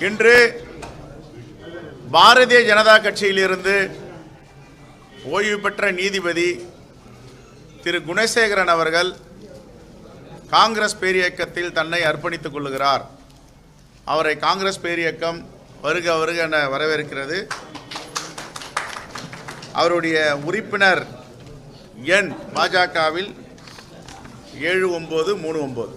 இன்று பாரதிய ஜனதா கட்சியிலிருந்து ஓய்வு பெற்ற நீதிபதி திரு குணசேகரன் அவர்கள் காங்கிரஸ் பேரியக்கத்தில் தன்னை அர்ப்பணித்துக் கொள்ளுகிறார். அவரை காங்கிரஸ் பேரியக்கம் வருக வருக என வரவேற்கிறது. அவருடைய உறுப்பினர் எண் பாஜகவில் ஏழு ஒம்பது மூணு ஒம்பது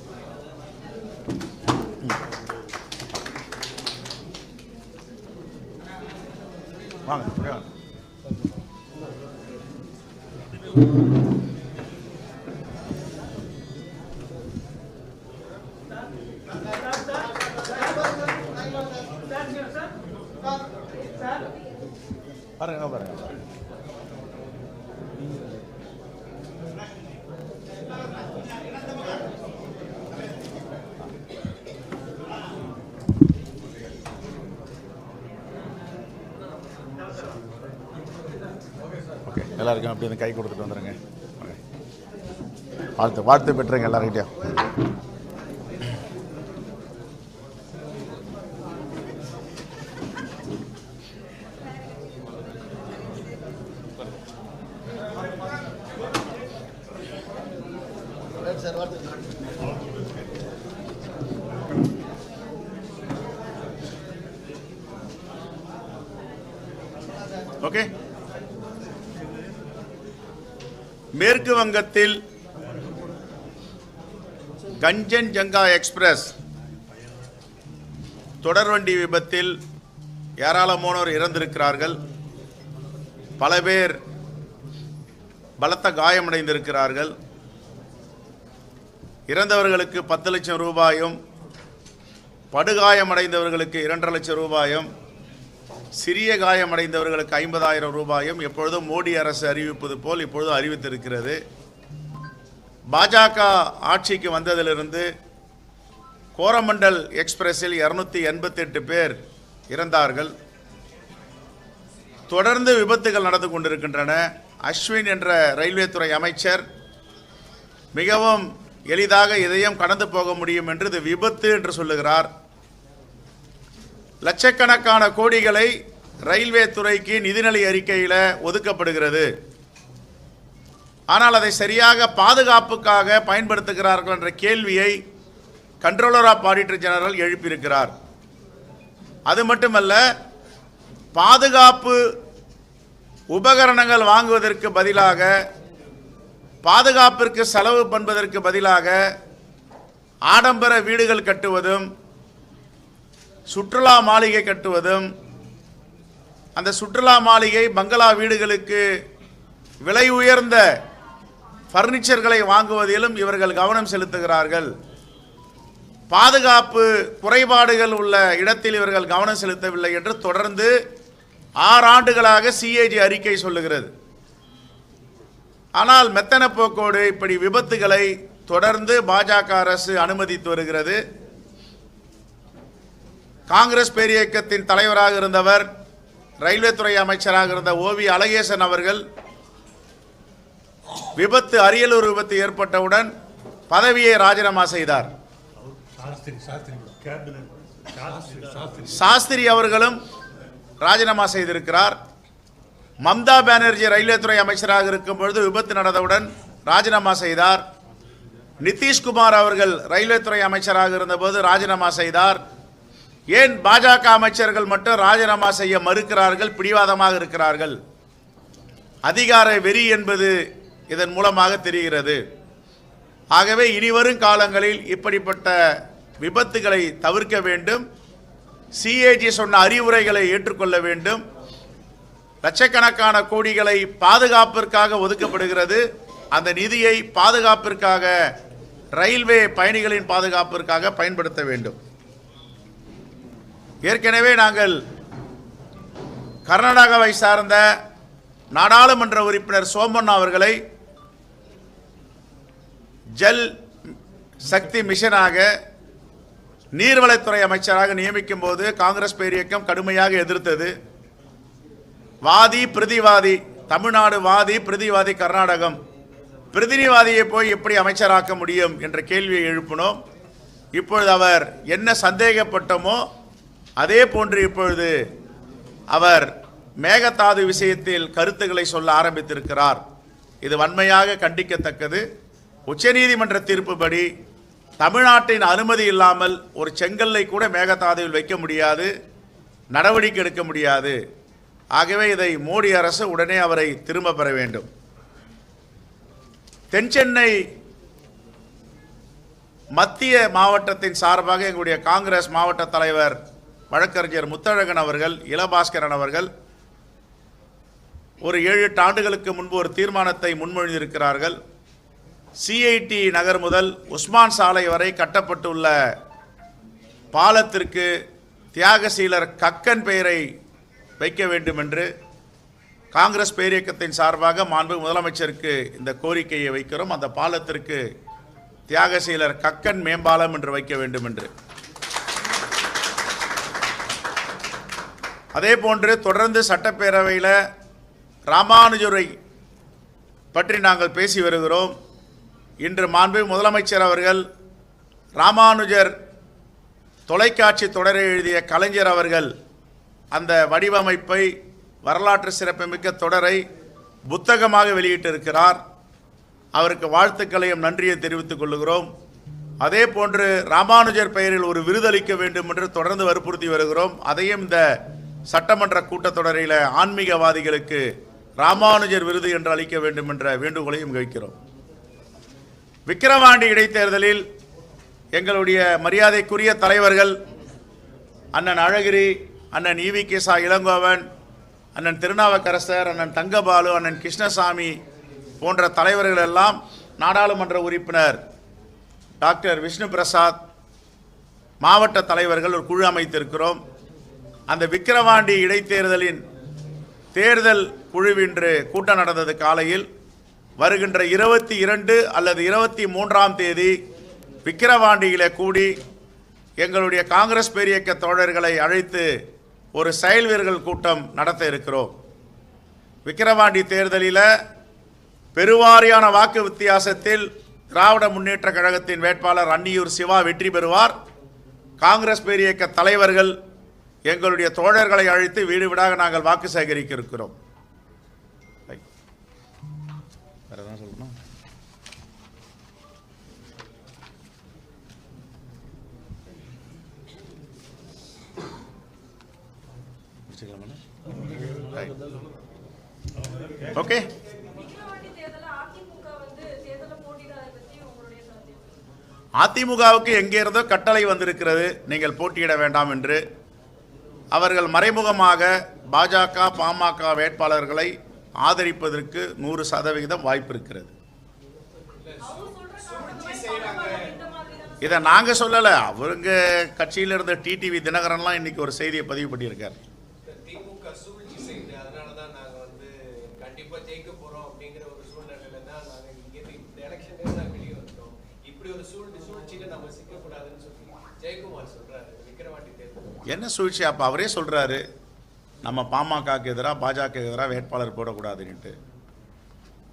வாங்க அப்படியே வாங்க. பாருங்க பாருங்க இருக்கும் அப்படின்னு அப்படி வந்து கை கொடுத்துட்டு வந்துடுங்க வாழ்த்து வாழ்த்து பெற்றுங்க எல்லாருக்கிட்டையும் ஓகே மேற்கு வங்கத்தில் கஞ்சன் ஜங்கா எக்ஸ்பிரஸ் தொடர்வண்டி விபத்தில் ஏராளமானோர் இறந்திருக்கிறார்கள். பல பேர் பலத்த காயமடைந்திருக்கிறார்கள். இறந்தவர்களுக்கு பத்து லட்சம் ரூபாயும் படுகாயமடைந்தவர்களுக்கு இரண்டரை லட்சம் ரூபாயும் சிறிய காயமடைந்தவர்களுக்கு ஐம்பதாயிரம் ரூபாயும் எப்பொழுதும் மோடி அரசு அறிவிப்பது போல் இப்பொழுது அறிவித்திருக்கிறது. பாஜக ஆட்சிக்கு வந்ததிலிருந்து கோரமண்டல் எக்ஸ்பிரஸில் இரநூத்தி எண்பத்தெட்டு பேர் இறந்தார்கள். தொடர்ந்து விபத்துகள் நடந்து கொண்டிருக்கின்றன. அஸ்வின் என்ற ரயில்வே துறை அமைச்சர் மிகவும் எளிதாக இதையும் கடந்து போக முடியும் என்று இது விபத்து என்று சொல்லுகிறார். லட்சக்கணக்கான கோடிகளை ரயில்வே துறைக்கு நிதிநிலை அறிக்கையில் ஒதுக்கப்படுகிறது. ஆனால் அதை சரியாக பாதுகாப்புக்காக பயன்படுத்துகிறார்கள் என்ற கேள்வியை கண்ட்ரோலர் ஆஃப் ஆடிட்டர் ஜெனரல் எழுப்பியிருக்கிறார். அது மட்டுமல்ல பாதுகாப்பு உபகரணங்கள் வாங்குவதற்கு பதிலாக பாதுகாப்பிற்கு செலவு பண்ணுவதற்கு பதிலாக ஆடம்பர வீடுகள் கட்டுவதும் சுற்றுலா மாளிகை கட்டுவதும் அந்த சுற்றுலா மாளிகை பங்களா வீடுகளுக்கு விலை உயர்ந்த ஃபர்னிச்சர்களை வாங்குவதிலும் இவர்கள் கவனம் செலுத்துகிறார்கள். பாதுகாப்பு குறைபாடுகள் உள்ள இடத்தில் இவர்கள் கவனம் செலுத்தவில்லை என்று தொடர்ந்து ஆறு ஆண்டுகளாக சிஏஜி அறிக்கை சொல்லுகிறது. ஆனால் மெத்தன போக்கோடு இப்படி விபத்துகளை தொடர்ந்து பாஜக அரசு அனுமதித்து வருகிறது. காங்கிரஸ் பேரியக்கத்தின் தலைவராக இருந்தவர் ரயில்வே துறை அமைச்சராக இருந்த ஓவி அழகேசன் அவர்கள் விபத்து அரியலூர் விபத்து ஏற்பட்டவுடன் பதவியை ராஜினாமா செய்தார். சாஸ்திரி அவர்களும் ராஜினாமா செய்திருக்கிறார். மம்தா பானர்ஜி ரயில்வே துறை அமைச்சராக இருக்கும் பொழுது விபத்து நடந்தவுடன் ராஜினாமா செய்தார். நிதிஷ்குமார் அவர்கள் ரயில்வே துறை அமைச்சராக இருந்தபோது ராஜினாமா செய்தார். ஏன் பாஜக அமைச்சர்கள் மட்டும் ராஜினாமா செய்ய மறுக்கிறார்கள் பிடிவாதமாக இருக்கிறார்கள்? அதிகார வெறி என்பது இதன் மூலமாக தெரிகிறது. ஆகவே இனிவரும் காலங்களில் இப்படிப்பட்ட விபத்துகளை தவிர்க்க வேண்டும். சிஏஜி சொன்ன அறிவுரைகளை ஏற்றுக்கொள்ள வேண்டும். லட்சக்கணக்கான கோடிகளை பாதுகாப்பிற்காக ஒதுக்கப்படுகிறது. அந்த நிதியை பாதுகாப்பிற்காக ரயில்வே பயணிகளின் பாதுகாப்பிற்காக பயன்படுத்த வேண்டும். ஏற்கனவே நாங்கள் கர்நாடகாவை சார்ந்த நாடாளுமன்ற உறுப்பினர் சோமண்ணா அவர்களை ஜல் சக்தி மிஷனாக நீர்வளத்துறை அமைச்சராக நியமிக்கும் போது காங்கிரஸ் பேரியக்கம் கடுமையாக எதிர்த்தது. வாதி பிரதிவாதி தமிழ்நாடு வாதி பிரதிவாதி கர்நாடகம். பிரதிநிவாதியை போய் எப்படி அமைச்சராக்க முடியும் என்ற கேள்வியை எழுப்பினோம். இப்பொழுது அவர் என்ன சந்தேகப்பட்டமோ அதே போன்று இப்பொழுது அவர் மேகதாது விஷயத்தில் கருத்துக்களை சொல்ல ஆரம்பித்திருக்கிறார். இது வன்மையாக கண்டிக்கத்தக்கது. உச்சநீதிமன்ற தீர்ப்புப்படி தமிழ்நாட்டின் அனுமதி இல்லாமல் ஒரு செங்கல்லை கூட மேகதாதுவில் வைக்க முடியாது நடவடிக்கை எடுக்க முடியாது. ஆகவே இதை மோடி அரசு உடனே அவரை திரும்ப பெற வேண்டும். தென்சென்னை மத்திய மாவட்டத்தின் சார்பாக எங்களுடைய காங்கிரஸ் மாவட்ட தலைவர் வழக்கறிஞர் முத்தழகன் அவர்கள் இளபாஸ்கரன் அவர்கள் ஒரு ஏழு எட்டு ஆண்டுகளுக்கு முன்பு ஒரு தீர்மானத்தை முன்மொழிந்திருக்கிறார்கள். சிஐடி நகர் முதல் உஸ்மான் சாலை வரை கட்டப்பட்டுள்ள பாலத்திற்கு தியாகசீலர் கக்கன் பெயரை வைக்க வேண்டும் என்று காங்கிரஸ் பேரியக்கத்தின் சார்பாக மாண்பு முதலமைச்சருக்கு இந்த கோரிக்கையை வைக்கிறோம். அந்த பாலத்திற்கு தியாகசீலர் கக்கன் மேம்பாலம் என்று வைக்க வேண்டும் என்று அதே போன்று தொடர்ந்து சட்டப்பேரவையில் ராமானுஜரை பற்றி நாங்கள் பேசி வருகிறோம். இன்று மாண்பு முதலமைச்சர் அவர்கள் ராமானுஜர் தொலைக்காட்சி தொடரை எழுதிய கலைஞர் அவர்கள் அந்த வடிவமைப்பை வரலாற்று சிறப்புமிக்க தொடரை புத்தகமாக வெளியிட்டிருக்கிறார். அவருக்கு வாழ்த்துக்களையும் நன்றியை தெரிவித்துக் கொள்கிறோம் அதே போன்று ராமானுஜர் பெயரில் ஒரு விருதளிக்க வேண்டும் என்று தொடர்ந்து வற்புறுத்தி வருகிறோம். அதையும் இந்த சட்டமன்ற கூட்டத்தொடரில் ஆன்மீகவாதிகளுக்கு ராமானுஜர் விருது என்று அளிக்க வேண்டும் என்ற வேண்டுகோளையும் வைக்கிறோம். விக்கிரவாண்டி இடைத்தேர்தலில் எங்களுடைய மரியாதைக்குரிய தலைவர்கள் அண்ணன் அழகிரி அண்ணன் ஈவி கேசா இளங்கோவன் அண்ணன் திருநாவுக்கரசர் அண்ணன் தங்கபாலு அண்ணன் கிருஷ்ணசாமி போன்ற தலைவர்கள் எல்லாம் நாடாளுமன்ற உறுப்பினர் டாக்டர் விஷ்ணு பிரசாத் மாவட்ட தலைவர்கள் ஒரு குழு அமைத்திருக்கிறோம். அந்த விக்கிரவாண்டி இடைத்தேர்தலின் தேர்தல் குழுவின்று கூட்டம் நடந்தது காலையில். வருகின்ற இருபத்தி இரண்டு அல்லது இருபத்தி மூன்றாம் தேதி விக்கிரவாண்டியிலே கூடி எங்களுடைய காங்கிரஸ் பேரியக்க தோழர்களை அழைத்து ஒரு செயல் வீரர்கள் கூட்டம் நடத்த இருக்கிறோம். விக்கிரவாண்டி தேர்தலில் பெருவாரியான வாக்கு வித்தியாசத்தில் திராவிட முன்னேற்ற கழகத்தின் வேட்பாளர் அன்னியூர் சிவா வெற்றி பெறுவார். காங்கிரஸ் பேரியக்க தலைவர்கள் எங்களுடைய தோழர்களை அழைத்து வீடு வீடாக நாங்கள் வாக்கு சேகரிக்க இருக்கிறோம் ஓகே அதிமுகவுக்கு எங்கே இருந்தோ கட்டளை வந்திருக்கிறது. நீங்கள் போட்டியிட வேண்டாம் என்று அவர்கள் மறைமுகமாக பாஜக பாமக வேட்பாளர்களை ஆதரிப்பதற்கு நூறு சதவிகிதம் வாய்ப்பு இருக்கிறது. இதை நாங்கள் சொல்லலை. அவருங்க கட்சியில் இருந்த டிடிவி தினகரன்லாம் இன்னைக்கு ஒரு செய்தியை பதிவு பண்ணியிருக்கார். நாங்கள் நாங்கள் நாங்கள் இப்படி ஒரு சூழ்ச்சியில் நம்ம சிக்கக்கூடாதுன்னு சொல்லி ஜெயக்குமார் விக்கிரவாண்டி தேர்தல். என்ன சூழ்ச்சி? அப்போ அவரே சொல்கிறாரு நம்ம பாமகக்கு எதிராக பாஜக எதிராக வேட்பாளர் போடக்கூடாதுன்ட்டு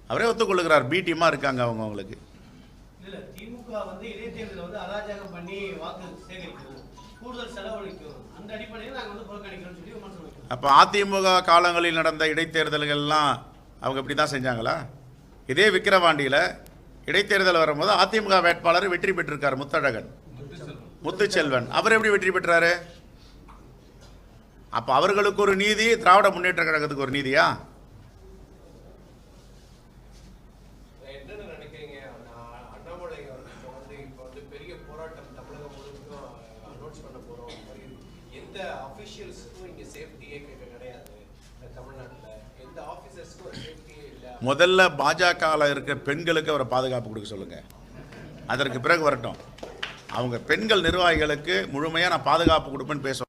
அவரே ஒத்துக்கொள்ளுகிறார். பி டீமாக இருக்காங்க அவங்க அவங்களுக்கு. இல்ல திமுக வந்து இடைத்தேர்தலில் வந்து அராஜகம் பண்ணி வாக்கு சேகரிக்கும் கூடுதல் செலவழிக்கும். அந்த அடிப்படையில் நாங்க வந்து புறக்கணிக்கிறோம்னு சொல்லி விமர்சனம் அப்போ அதிமுக காலங்களில் நடந்த இடைத்தேர்தல்கள்லாம் அவங்க இப்படி தான் செஞ்சாங்களா? இதே விக்கிரவாண்டியில் இடைத்தேர்தல் வரும்போது அதிமுக வேட்பாளர் வெற்றி பெற்றிருக்கார் முத்தழகன். முத்துச்செல்வன். அவர் எப்படி வெற்றி பெற்றாரு? அப்போ அவர்களுக்கு ஒரு நீதி திராவிட முன்னேற்ற கழகத்துக்கு ஒரு நீதியா? என்னென்ன நினைக்கிறீங்க? முதல்ல பாஜகவில் இருக்கிற பெண்களுக்கு அவரை பாதுகாப்பு கொடுக்க சொல்லுங்க. அதற்கு பிறகு வரட்டும். அவங்க பெண்கள் நிர்வாகிகளுக்கு முழுமையாக நான் பாதுகாப்பு கொடுப்பேன்னு பேச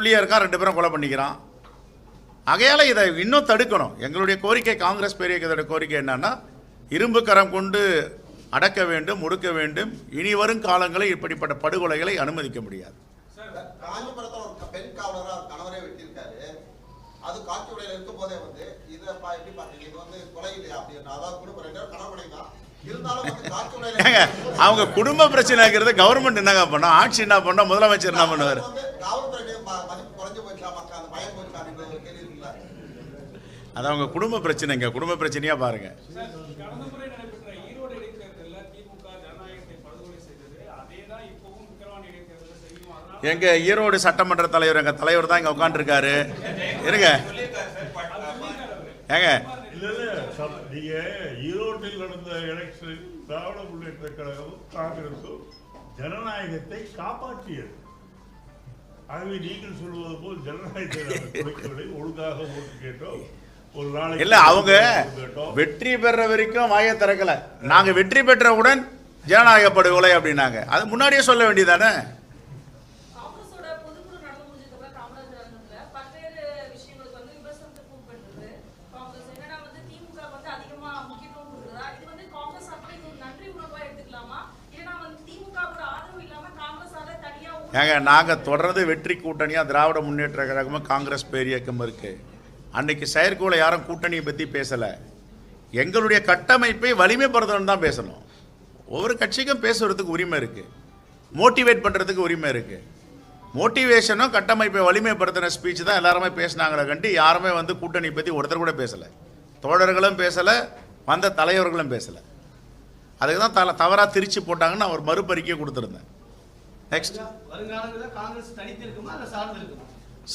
புள்ளியா இருக்கான் ரெண்டு பேரும் கொலை பண்ணிக்கிறான். ஆகையால் இதை இன்னும் தடுக்கணும். எங்களுடைய கோரிக்கை காங்கிரஸ் பெரிய கோரிக்கை என்னன்னா இரும்பு கரம் கொண்டு அடக்க வேண்டும் முடுக்க வேண்டும். இனி வரும் காலங்களில் இப்படிப்பட்ட படுகொலைகளை அனுமதிக்க முடியாது. அது ஏங்க அவங்க குடும்ப பிரச்சனைங்கிறது கவர்மெண்ட் என்னங்க பண்ணோம் ஆட்சி என்ன பண்ணோம் முதலமைச்சர் என்ன பண்ணுவார்? அது அவங்க குடும்ப பிரச்சனைங்க. குடும்ப பிரச்சனையா பாருங்க. எங்க ஈரோடு சட்டமன்ற தலைவர் எங்க தலைவர் தான் இங்க உட்காந்துருக்காரு இருங்க. ஏங்க இல்ல இல்ல. சப்- நீங்க ஈரோட்டில் நடந்த எலெக்ஷன் திராவிட முன்னேற்ற கழகமும் காங்கிரசும் ஜனநாயகத்தை காப்பாற்றியது. ஆகவே நீங்கள் சொல்வது போல் ஜனநாயகத்தை நாங்கள் ஒழுங்காக ஓட்டு கேட்டோம். இல்ல அவங்க. வெற்றி பெற வரைக்கும் வாயை திறக்கல. நாங்க வெற்றி பெற்றவுடன் ஜனநாயக படுகொலை அப்படின்னாங்க. அது முன்னாடியே சொல்ல வேண்டியதானே ஏங்க நாங்கள் தொடர்ந்து வெற்றி கூட்டணியாக திராவிட முன்னேற்ற கழகமும் காங்கிரஸ் பேரியக்கம் இருக்குது அன்னைக்கு செயற்கூட யாரும் கூட்டணியை பற்றி பேசலை. எங்களுடைய கட்டமைப்பை வலிமைப்படுத்தணும் தான் பேசணும். ஒவ்வொரு கட்சிக்கும் பேசுகிறதுக்கு உரிமை இருக்குது மோட்டிவேட் பண்ணுறதுக்கு உரிமை இருக்குது மோட்டிவேஷனும் கட்டமைப்பை வலிமைப்படுத்தின ஸ்பீச் தான் எல்லாருமே பேசினாங்களே கண்டு யாருமே வந்து கூட்டணி பற்றி ஒருத்தர் கூட பேசலை. தோழர்களும் பேசலை வந்த தலைவர்களும் பேசலை. அதுக்கு தான் தல தவறாக திரிச்சு போட்டாங்கன்னு அவர் மறுபறிக்கை கொடுத்துருந்தேன். நெக்ஸ்ட் தனித்து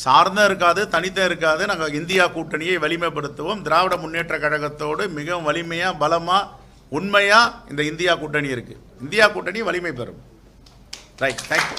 சார்ந்து இருக்காது தனித்தும் இருக்காது. நாங்கள் இந்தியா கூட்டணியை வலிமைப்படுத்துவோம். திராவிட முன்னேற்ற கழகத்தோடு மிகவும் வலிமையாக பலமாக உண்மையாக இந்த இந்தியா கூட்டணி இருக்குது இந்தியா கூட்டணி வலிமை பெறும். Right thank you